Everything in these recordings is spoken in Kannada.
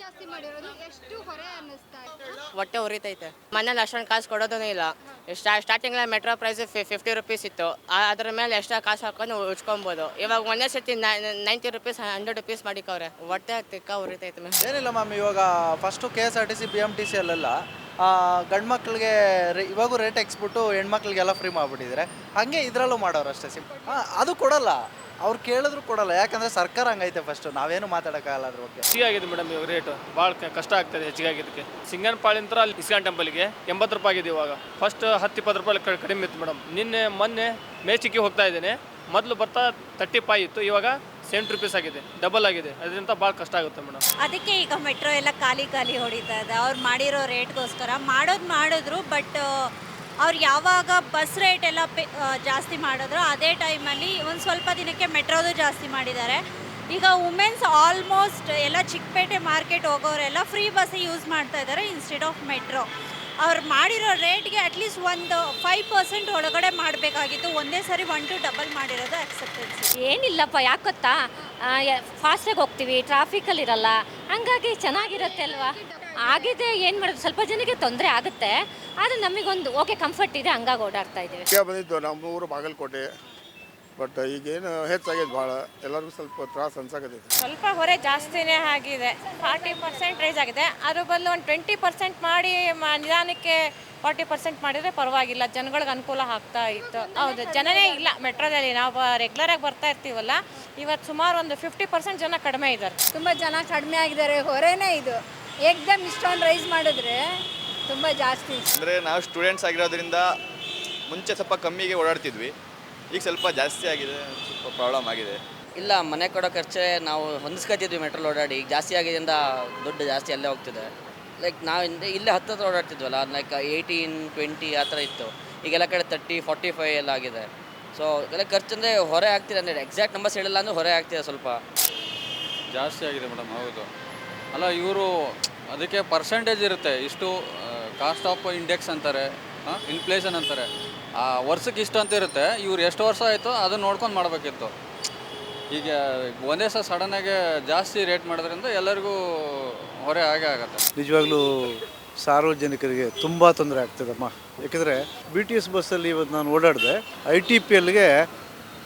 ಜಾಸ್ತಿ ಮಾಡಿರೋದು ಎಷ್ಟು ಹೊರೆ ಅನ್ನಿಸ್ತಾ ಇದೆ ಹೊಟ್ಟೆ ಉರಿತೈತೆ. ಮನೇಲಿ ಅಷ್ಟೊಂದು ಕಾಸು ಕೊಡೋದೂ ಇಲ್ಲ. ಸ್ಟಾರ್ಟಿಂಗ್ ಸ್ಟಾರ್ಟಿಂಗ್ಲ ಮೆಟ್ರೋ ಪ್ರೈಸ್ ಫಿಫ್ಟಿ ರುಪೀಸ್ ಇತ್ತು. ಆ- ಅದ್ರ ಮೇಲೆ ಎಕ್ಸ್ಟ್ರಾ ಕಾಸು ಹಾಕೊಂಡು ಉಚ್ಕೊಬೋದು ಇವಾಗ ಒಂದೇ ಸರ್ತಿ ನೈಂಟಿ ರುಪೀಸ್ ಹಂಡ್ರೆಡ್ ರುಪೀಸ್ ಮಾಡಿಕವ್ರೆ. ಹೊಟ್ಟೆ ತಿಕ್ಕ ಉರಿತೈತೆ ಮ್ಯಾಮ್ ಏನಿಲ್ಲ ಮ್ಯಾಮ್ ಇವಾಗ first K S R T C B M T C ಅಲ್ಲೆಲ್ಲ ಗಂಡು ಮಕ್ಳಿಗೆ ಇವಾಗೂ ರೇಟ್ ಎಕ್ಸ್ಬಿಟ್ಟು ಹೆಣ್ಮಕ್ಳಿಗೆಲ್ಲ ಫ್ರೀ ಮಾಡಿಬಿಟ್ಟಿದ್ದಾರೆ. ಹಾಗೆ ಇದರಲ್ಲೂ ಮಾಡೋರು ಅಷ್ಟೇ ಸಿಂಪಲ್ ಅದು ಕೊಡಲ್ಲ. ಅವ್ರು ಕೇಳಿದ್ರು ಕೊಡಲ್ಲ. ಯಾಕಂದರೆ ಸರ್ಕಾರ ಹಂಗೈತೆ ಫಸ್ಟ್ ನಾವೇನು ಮಾತಾಡೋಕ್ಕಾಗಲ್ಲ ಅದ್ರ ಬಗ್ಗೆ. ಹೆಚ್ಚಿಗೆ ಆಗಿದೆ ಮೇಡಮ್ ಇವಾಗ ರೇಟು ಭಾಳ ಕಷ್ಟ ಆಗ್ತದೆ ಹೆಚ್ಚಿಗೆ ಆಗಿದ್ದಕ್ಕೆ. ಸಿಂಗನಪಾಳಿಂತ್ರ ಅಲ್ಲಿ ಇಸ್ಕಾನ್ ಟೆಂಪಲ್ಗೆ ಎಂಬತ್ತು ರೂಪಾಯಿ ಆಗಿದೆ ಇವಾಗ. ಫಸ್ಟ್ ಹತ್ತು, ಇಪ್ಪತ್ತು ರೂಪಾಯಿ ಕಡಿಮೆ ಇತ್ತು ಮೇಡಮ್. ನಿನ್ನೆ, ಮೊನ್ನೆ ಮೇಚಿಗೆ ಹೋಗ್ತಾ ಇದ್ದೇನೆ. ಮೊದಲು ಬರ್ತಾ ತರ್ಟಿ ಫೈ ಇತ್ತು. ಇವಾಗ ಸೆವೆಂಟಿ ರುಪೀಸ್ ಆಗಿದೆ ಡಬಲ್ ಆಗಿದೆ, ಅದರಿಂದ ಭಾಳ ಕಷ್ಟ ಆಗುತ್ತೆ ಮೇಡಮ್. ಅದಕ್ಕೆ ಈಗ ಮೆಟ್ರೋ ಎಲ್ಲ ಖಾಲಿ ಖಾಲಿ ಹೊಡಿತಾ ಇದೆ. ಅವ್ರು ಮಾಡಿರೋ ರೇಟ್ಗೋಸ್ಕರ ಮಾಡೋದು ಮಾಡಿದ್ರು ಬಟ್ ಅವ್ರು ಯಾವಾಗ ಬಸ್ ರೇಟ್ ಎಲ್ಲ ಜಾಸ್ತಿ ಮಾಡಿದ್ರು, ಅದೇ ಟೈಮಲ್ಲಿ ಒಂದು ಸ್ವಲ್ಪ ದಿನಕ್ಕೆ ಮೆಟ್ರೋದು ಜಾಸ್ತಿ ಮಾಡಿದ್ದಾರೆ. ಈಗ ವುಮೆನ್ಸ್ ಆಲ್ಮೋಸ್ಟ್ ಎಲ್ಲ ಚಿಕ್ಕಪೇಟೆ ಮಾರ್ಕೆಟ್ ಹೋಗೋರೆಲ್ಲ ಫ್ರೀ ಬಸ್ ಯೂಸ್ ಮಾಡ್ತಾ ಇದ್ದಾರೆ ಇನ್ಸ್ಟೆಡ್ ಆಫ್ ಮೆಟ್ರೋ ಅವ್ರು ಮಾಡಿರೋ ರೇಟ್ಗೆ ಅಟ್ಲೀಸ್ಟ್ ಒಂದು ಫೈವ್ ಪರ್ಸೆಂಟ್ ಒಳಗಡೆ ಮಾಡಬೇಕಾಗಿತ್ತು. ಒಂದೇ ಸರಿ ಒನ್ ಟು ಡಬಲ್ ಮಾಡಿರೋದು ಅಕ್ಸೆಪ್ಟೆನ್ಸ್ ಏನಿಲ್ಲಪ್ಪ ಯಾಕೆ ಗೊತ್ತಾ? ಫಾಸ್ಟಾಗಿ ಹೋಗ್ತೀವಿ ಟ್ರಾಫಿಕಲ್ಲಿ ಇರಲ್ಲ. ಹಂಗಾಗಿ ಚೆನ್ನಾಗಿರುತ್ತೆ ಅಲ್ವಾ? ಆಗಿದೆ ಏನು ಮಾಡೋದು? ಸ್ವಲ್ಪ ಜನಕ್ಕೆ ತೊಂದರೆ ಆಗುತ್ತೆ. ಆದರೆ ನಮಗೊಂದು ಓಕೆ ಕಂಫರ್ಟ್ ಇದೆ ಹಂಗಾಗಿ ಓಡಾಡ್ತಾ ಇದ್ದೀವಿ. ಬಂದಿದ್ದು ನಮ್ಮ ಊರು ಬಾಗಲಕೋಟೆ. ಬಟ್ ಈಗೇನು ಹೆಚ್ಚಾಗಿದೆ ಭಾಳ. ಎಲ್ಲರಿಗೂ ಸ್ವಲ್ಪ ತ್ರಾಸ ಅನ್ಸಾಕತ್ತೈತಿ ಸ್ವಲ್ಪ ಹೊರೆ ಜಾಸ್ತಿನೇ ಆಗಿದೆ. ಫಾರ್ಟಿ ಪರ್ಸೆಂಟ್ ರೈಸ್ ಆಗಿದೆ. ಅದ್ರ ಬದಲು ಒಂದು ಟ್ವೆಂಟಿ ಪರ್ಸೆಂಟ್ ಮಾಡಿ ಮ- ನಿಧಾನಕ್ಕೆ ಫಾರ್ಟಿ ಪರ್ಸೆಂಟ್ ಮಾಡಿದರೆ ಪರವಾಗಿಲ್ಲ. ಜನಗಳಿಗೆ ಅನುಕೂಲ ಆಗ್ತಾ ಇತ್ತು. ಹೌದು ಜನನೇ ಇಲ್ಲ ಮೆಟ್ರೋದಲ್ಲಿ. ನಾವು ರೆಗ್ಯುಲರಾಗಿ ಬರ್ತಾ ಇರ್ತೀವಲ್ಲ ಇವತ್ತು ಸುಮಾರು ಒಂದು ಫಿಫ್ಟಿ ಪರ್ಸೆಂಟ್ ಜನ ಕಡಿಮೆ ಇದ್ದಾರೆ ತುಂಬ ಜನ ಕಡಿಮೆ ಆಗಿದ್ದಾರೆ. ಹೊರೆನೇ ಇದು. ಏಕ್ದಮ್ ಇಷ್ಟೊಂದು ರೈಸ್ ಮಾಡಿದ್ರೆ ತುಂಬ ಜಾಸ್ತಿ. ಅಂದರೆ ನಾವು ಸ್ಟೂಡೆಂಟ್ಸ್ ಆಗಿರೋದ್ರಿಂದ ಮುಂಚೆ ಸ್ವಲ್ಪ ಕಮ್ಮಿಗೆ ಓಡಾಡ್ತಿದ್ವಿ. ಈಗ ಸ್ವಲ್ಪ ಜಾಸ್ತಿ ಆಗಿದೆ ಸ್ವಲ್ಪ ಪ್ರಾಬ್ಲಮ್ ಆಗಿದೆ. ಇಲ್ಲ ಮನೆ ಕೊಡೋ ಖರ್ಚೆ ನಾವು ಹೊಂದಿಸ್ಕೊತಿದ್ವಿ ಮೆಟ್ರೋಲ್ ಓಡಾಡಿ. ಈಗ ಜಾಸ್ತಿ ಆಗಿದ್ದರಿಂದ ದುಡ್ಡು ಜಾಸ್ತಿ ಅಲ್ಲೇ ಹೋಗ್ತಿದೆ. ಲೈಕ್ ನಾವು ಹಿಂದೆ- ಇಲ್ಲೇ ಹತ್ತಿರ ಹತ್ರ ಓಡಾಡ್ತಿದ್ವಲ್ಲ ಲೈಕ್ ಏಯ್ಟೀನ್ ಟ್ವೆಂಟಿ ಆ ಥರ ಇತ್ತು. ಈಗೆಲ್ಲ ಕಡೆ ತರ್ಟಿ ಫಾರ್ಟಿ ಫೈವ್ ಎಲ್ಲ ಆಗಿದೆ. ಸೊ ಎಲ್ಲ ಖರ್ಚು ಅಂದರೆ ಹೊರೆ ಆಗ್ತಿದೆ ಅಂದರೆ ಎಕ್ಸಾಕ್ಟ್ ನಂಬರ್ಸ್ ಹೇಳಿಲ್ಲ ಅಂದರೆ ಹೊರೆ ಆಗ್ತಿದೆ ಸ್ವಲ್ಪ. ಜಾಸ್ತಿ ಆಗಿದೆ ಮೇಡಮ್ ಹೌದು. ಅಲ್ಲ ಇವರು ಅದಕ್ಕೆ ಪರ್ಸೆಂಟೇಜ್ ಇರುತ್ತೆ. ಇಷ್ಟು ಕಾಸ್ಟ್ ಆಫ್ ಇಂಡೆಕ್ಸ್ ಅಂತಾರೆ ಇನ್ಫ್ಲೇಷನ್ ಅಂತಾರೆ. ಆ, ವರ್ಷಕ್ಕೆ ಇಷ್ಟು ಅಂತ ಇರುತ್ತೆ. ಇವ್ರು ಎಷ್ಟು ವರ್ಷ ಆಯಿತು ಅದನ್ನ ನೋಡ್ಕೊಂಡು ಮಾಡಬೇಕಿತ್ತು. ಈಗ ಒಂದೇ ಸಹ ಸಡನ್ನಾಗಿ ಜಾಸ್ತಿ ರೇಟ್ ಮಾಡೋದ್ರಿಂದ ಎಲ್ಲರಿಗೂ ಹೊರೆ ಆಗೇ ಆಗುತ್ತೆ. ನಿಜವಾಗ್ಲೂ ಸಾರ್ವಜನಿಕರಿಗೆ ತುಂಬ ತೊಂದರೆ ಆಗ್ತದಮ್ಮ. ಯಾಕೆಂದರೆ ಬಿ ಟಿ ಎಸ್ ಬಸ್ಸಲ್ಲಿ ಇವತ್ತು ನಾನು ಓಡಾಡಿದೆ ಐ ಟಿ ಪಿ ಎಲ್ಗೆ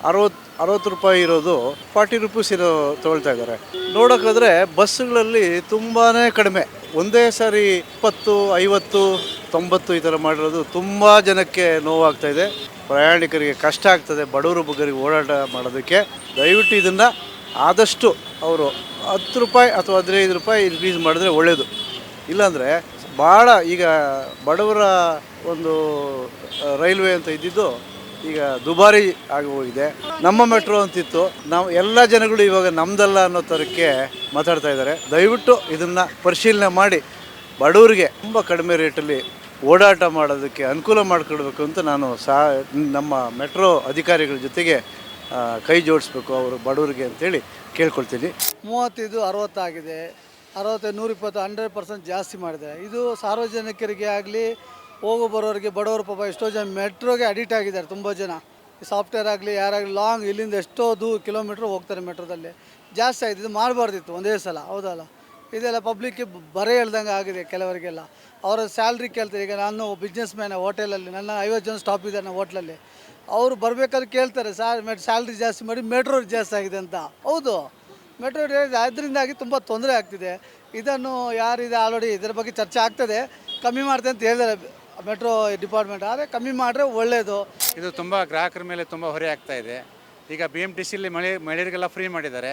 ಅರವತ್ತು ಅರವತ್ತು ರೂಪಾಯಿ ಇರೋದು ಫಾರ್ಟಿ ರುಪೀಸ್ ಇರೋ ತೊಗೊಳ್ತಾ ಇದ್ದಾರೆ. ನೋಡೋಕ್ಕಾದ್ರೆ ಬಸ್ಸುಗಳಲ್ಲಿ ತುಂಬಾ ಕಡಿಮೆ. ಒಂದೇ ಸಾರಿ ಇಪ್ಪತ್ತು, ಐವತ್ತು ತೊಂಬತ್ತು ಈ ಥರ ಮಾಡಿರೋದು ತುಂಬ ಜನಕ್ಕೆ ನೋವಾಗ್ತಾ ಇದೆ. ಪ್ರಯಾಣಿಕರಿಗೆ ಕಷ್ಟ ಆಗ್ತದೆ, ಬಡವರು ಬಗ್ಗರಿಗೆ ಓಡಾಟ ಮಾಡೋದಕ್ಕೆ. ದಯವಿಟ್ಟು ಇದನ್ನು ಆದಷ್ಟು ಅವರು ಹತ್ತು ರೂಪಾಯಿ ಅಥವಾ ಹದಿನೈದು ರೂಪಾಯಿ ಇನ್ಕ್ರೀಸ್ ಮಾಡಿದ್ರೆ ಒಳ್ಳೆಯದು ಇಲ್ಲಾಂದರೆ ಭಾಳ ಈಗ ಬಡವರ ಒಂದು ರೈಲ್ವೆ ಅಂತ ಇದ್ದಿದ್ದು ಈಗ ದುಬಾರಿ ಆಗಿ ಹೋಗಿದೆ. ನಮ್ಮ ಮೆಟ್ರೋ ಅಂತಿತ್ತು. ನಾವು ಎಲ್ಲ ಜನಗಳು ಇವಾಗ ನಮ್ದಲ್ಲ ಅನ್ನೋ ಥರಕ್ಕೆ ಮಾತಾಡ್ತಾ ಇದ್ದಾರೆ. ದಯವಿಟ್ಟು ಇದನ್ನು ಪರಿಶೀಲನೆ ಮಾಡಿ. ಬಡವರಿಗೆ ತುಂಬ ಕಡಿಮೆ ರೇಟಲ್ಲಿ ಓಡಾಟ ಮಾಡೋದಕ್ಕೆ ಅನುಕೂಲ ಮಾಡಿಕೊಡ್ಬೇಕು ಅಂತ ನಾನು ಸಾ ನಮ್ಮ ಮೆಟ್ರೋ ಅಧಿಕಾರಿಗಳ ಜೊತೆಗೆ ಕೈ ಜೋಡಿಸ್ಬೇಕು ಅವರು ಬಡವರಿಗೆ ಅಂತೇಳಿ ಕೇಳ್ಕೊಳ್ತೀನಿ. ಮೂವತ್ತೈದು ಅರವತ್ತಾಗಿದೆ ಅರವತ್ತು, ನೂರಿಪ್ಪತ್ತು, ಹಂಡ್ರೆಡ್ ಪರ್ಸೆಂಟ್ ಜಾಸ್ತಿ ಮಾಡಿದೆ. ಇದು ಸಾರ್ವಜನಿಕರಿಗೆ ಆಗಲಿ, ಹೋಗೋ ಬರೋರಿಗೆ, ಬಡವರು ಪಾಪ ಎಷ್ಟೋ ಜನ ಮೆಟ್ರೋಗೆ ಅಡಿಕ್ಟ್ ಆಗಿದ್ದಾರೆ ತುಂಬ ಜನ. ಸಾಫ್ಟ್ವೇರ್ ಆಗಲಿ ಯಾರಾಗಲಿ ಲಾಂಗ್ ಇಲ್ಲಿಂದ ಎಷ್ಟೋ ದೂ, ಕಿಲೋಮೀಟ್ರ್ ಹೋಗ್ತಾರೆ ಮೆಟ್ರೋದಲ್ಲಿ. ಜಾಸ್ತಿ ಆಗಿದೆ ಇದು ಮಾಡಬಾರ್ದಿತ್ತು ಒಂದೇ ಸಲ, ಹೌದಲ್ಲ? ಇದೆಲ್ಲ ಪಬ್ಲಿಕ್ಗೆ ಬರೆ ಹೇಳ್ದಂಗೆ ಆಗಿದೆ ಕೆಲವರಿಗೆಲ್ಲ. ಅವರ ಸ್ಯಾಲ್ರಿ ಕೇಳ್ತಾರೆ. ಈಗ ನಾನು ಬಿಸ್ನೆಸ್ ಮ್ಯಾನ್ ಹೋಟೆಲಲ್ಲಿ, ನನ್ನ ಐವತ್ತು ಜನ ಸ್ಟಾಪ್ ಇದ್ದಾರೆ ನಾನು ಹೋಟ್ಲಲ್ಲಿ. ಅವರು ಬರಬೇಕಾದ್ರೆ ಕೇಳ್ತಾರೆ ಸರ್ ಮೆಟ್ ಸ್ಯಾಲ್ರಿ ಜಾಸ್ತಿ ಮಾಡಿ ಮೆಟ್ರೋ ಜಾಸ್ತಿ ಆಗಿದೆ ಅಂತ. ಹೌದು. ಮೆಟ್ರೋ ರೇಟ್ ಅದರಿಂದಾಗಿ ತುಂಬ ತೊಂದರೆ ಆಗ್ತಿದೆ. ಇದನ್ನು ಯಾರಿದೆ ಆಲ್ರೆಡಿ ಇದರ ಬಗ್ಗೆ ಚರ್ಚೆ ಆಗ್ತದೆ. ಕಮ್ಮಿ ಮಾಡ್ತೆ ಅಂತ ಹೇಳಿದ್ದಾರೆ ಮೆಟ್ರೋ ಡಿಪಾರ್ಟ್ಮೆಂಟ್ ಆದರೆ ಕಮ್ಮಿ ಮಾಡಿದ್ರೆ ಒಳ್ಳೆಯದು ಇದು ತುಂಬ ಗ್ರಾಹಕರ ಮೇಲೆ ತುಂಬ ಹೊರೆ ಆಗ್ತಾ ಇದೆ. ಈಗ ಬಿ ಎಂ ಟಿ ಸಿಲಿ ಮಳೆ, ಮಹಿಳೆಯರಿಗೆಲ್ಲ ಫ್ರೀ ಮಾಡಿದ್ದಾರೆ.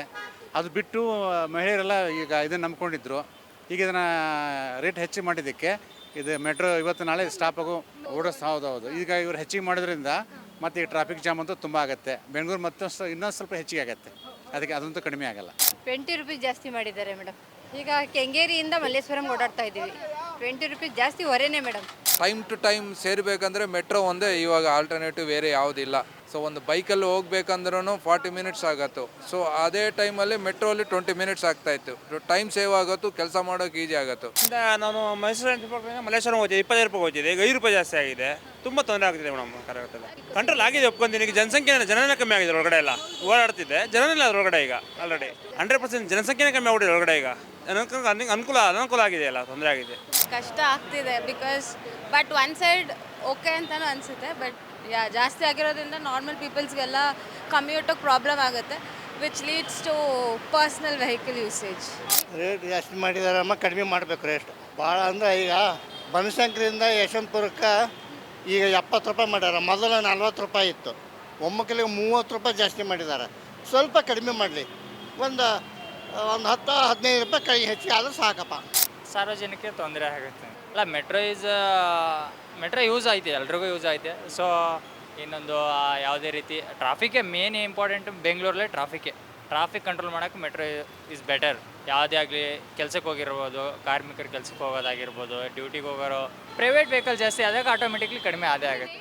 ಅದು ಬಿಟ್ಟು ಮಹಿಳೆಯರೆಲ್ಲ ಈಗ ಇದನ್ನು ನಂಬ್ಕೊಂಡಿದ್ರು. ಈಗ ಇದನ್ನು ರೇಟ್ ಹೆಚ್ಚಿಗೆ ಮಾಡಿದ್ದಕ್ಕೆ ಇದು ಮೆಟ್ರೋ ಇವತ್ತು ನಾಳೆ ಸ್ಟಾಪ್ ಆಗೋ ಓಡಿಸ್ ಹೌದು ಹೌದು. ಈಗ ಇವರು ಹೆಚ್ಚಿಗೆ ಮಾಡೋದ್ರಿಂದ ಮತ್ತೆ ಈ ಟ್ರಾಫಿಕ್ ಜಾಮ್ ಅಂತೂ ತುಂಬ ಆಗುತ್ತೆ. ಬೆಂಗಳೂರು ಮತ್ತಷ್ಟು ಇನ್ನೊಂದು ಸ್ವಲ್ಪ ಹೆಚ್ಚಿಗೆ ಆಗುತ್ತೆ. ಅದಕ್ಕೆ ಅದಂತೂ ಕಡಿಮೆ ಆಗಲ್ಲ. ಟ್ವೆಂಟಿ ರುಪೀಸ್ ಜಾಸ್ತಿ ಮಾಡಿದ್ದಾರೆ ಮೇಡಮ್ ಈಗ ಕೆಂಗೇರಿಯಿಂದ ಮಲ್ಲೇಶ್ವರಂ ಓಡಾಡ್ತಾ ಇದ್ದೀವಿ. ಟ್ವೆಂಟಿ ರುಪೀಸ್ ಜಾಸ್ತಿ ಹೊರೇನೆ ಮೇಡಮ್ ಟೈಮ್ ಟು ಟೈಮ್ ಸೇರಬೇಕಂದ್ರೆ ಮೆಟ್ರೋ ಒಂದೇ ಇವಾಗ ಆಲ್ಟರ್ನೇಟಿವ್ ಬೇರೆ ಯಾವುದಿಲ್ಲ. ಸೊ ಒಂದು ಬೈಕಲ್ಲಿ ಹೋಗ್ಬೇಕಂದ್ರೂ ಫಾರ್ಟಿ ಮಿನಿಟ್ಸ್ ಆಗತ್ತು. ಸೊ ಅದೇ ಟೈಮಲ್ಲಿ ಮೆಟ್ರೋಲಿ ಟ್ವೆಂಟಿ ಮಿನಿಟ್ಸ್ ಆಗ್ತಾಯಿತ್ತು ಟೈಮ್ ಸೇವ್ ಆಗುತ್ತು ಕೆಲಸ ಮಾಡೋಕೆ ಈಸಿ ಆಗುತ್ತೆ. ನಾನು ಮೈಸೂರು ಮಲ್ಲೇಶ್ವರಂ ಹೋಗ್ತಿದ್ದೆ ಇಪ್ಪತ್ತೈದು ರೂಪಾಯಿ ಹೋಗ್ತಿದ್ದೆ ಈಗ ಐದು ರೂಪಾಯಿ ಜಾಸ್ತಿ ಆಗಿದೆ. ತುಂಬ ತೊಂದರೆ ಆಗ್ತಿದೆ ಮೇಡಮ್ ಕರೆಕ್ಟಲ್ಲ ಕಂಟ್ರೋಲ್ ಆಗಿದೆ ಒಪ್ಕೊಂತೀನಿ. ಈಗ ಜನಸಂಖ್ಯೆ ಜನನೇ ಕಮ್ಮಿ ಆಗಿದೆ ಒಳಗಡೆ ಎಲ್ಲ. ಓಡಾಡ್ತಿದ್ದೆ ಜನನೇ ಒಳಗಡೆ ಈಗ ಆಲ್ರೆಡಿ ಹಂಡ್ರೆಡ್ ಪರ್ಸೆಂಟ್ ಜನಸಂಖ್ಯೆನೇ ಕಮ್ಮಿ ಆಗಿದೆ ಒಳಗಡೆ ಈಗ. ಅನುಕೂಲ ಅನುಕೂಲ ಅನುಕೂಲ ಆಗಿದೆ ಅಲ್ಲ ತೊಂದರೆ ಆಗಿದೆ. ಕಷ್ಟ ಆಗ್ತಿದೆ because but one side okay ಅಂತಲೂ ಅನಿಸುತ್ತೆ ಬಟ್ ಯಾ ಜಾಸ್ತಿ ಆಗಿರೋದ್ರಿಂದ ನಾರ್ಮಲ್ ಪೀಪಲ್ಸ್ಗೆಲ್ಲ ಕಮ್ಯೂಟಕ್ಕೆ ಪ್ರಾಬ್ಲಮ್ ಆಗುತ್ತೆ which leads to personal vehicle usage rate ಜಾಸ್ತಿ ಮಾಡಿದಾರಮ್ಮ ಕಡಿಮೆ ಮಾಡಬೇಕು ರೇಟ್ ಭಾಳ ಅಂದ್ರೆ ಈಗ ಬನಶಂಕರಿಂದ ಯಶವಂತಪುರಕ್ಕೆ ಈಗ ಎಪ್ಪತ್ತು ರೂಪಾಯಿ ಮಾಡ್ಯಾರ. ಮೊದಲು ನಲ್ವತ್ತು ರೂಪಾಯಿ ಇತ್ತು. ಒಮ್ಮಕ್ಕಲಿಗೆ ಮೂವತ್ತು ರೂಪಾಯಿ ಜಾಸ್ತಿ ಮಾಡಿದ್ದಾರೆ ಸ್ವಲ್ಪ ಕಡಿಮೆ ಮಾಡಲಿ. ಒಂದು ಒಂದು ಹತ್ತು ಹದಿನೈದು ರೂಪಾಯಿ ಕೈ ಹೆಚ್ಚಿಗೆ ಆದರೂ ಸಾಕಪ್ಪ. ಸಾರ್ವಜನಿಕ ತೊಂದರೆ ಆಗುತ್ತೆ. ಅಲ್ಲ ಮೆಟ್ರೋ ಈಸ್ ಮೆಟ್ರೋ ಯೂಸ್ ಐತೆ ಎಲ್ರಿಗೂ ಯೂಸ್ ಐತೆ ಸೊ ಇನ್ನೊಂದು ಯಾವುದೇ ರೀತಿ ಟ್ರಾಫಿಕ್ಕೇ ಮೇನ್ ಇಂಪಾರ್ಟೆಂಟ್ ಬೆಂಗಳೂರಲ್ಲೇ ಟ್ರಾಫಿಕ್ಕೇ ಟ್ರಾಫಿಕ್ ಕಂಟ್ರೋಲ್ ಮಾಡೋಕ್ಕೆ ಮೆಟ್ರೋ ಇಸ್ ಬೆಟರ್ ಯಾವುದೇ ಆಗಲಿ ಕೆಲ್ಸಕ್ಕೆ ಹೋಗಿರ್ಬೋದು, ಕಾರ್ಮಿಕರು ಕೆಲ್ಸಕ್ಕೆ ಹೋಗೋದಾಗಿರ್ಬೋದು ಡ್ಯೂಟಿಗೆ ಹೋಗೋರು ಪ್ರೈವೇಟ್ ವೆಹಿಕಲ್ ಜಾಸ್ತಿ ಆದಾಗ ಆಟೋಮೆಟಿಕ್ಲಿ ಕಡಿಮೆ ಆದೇ ಆಗುತ್ತೆ.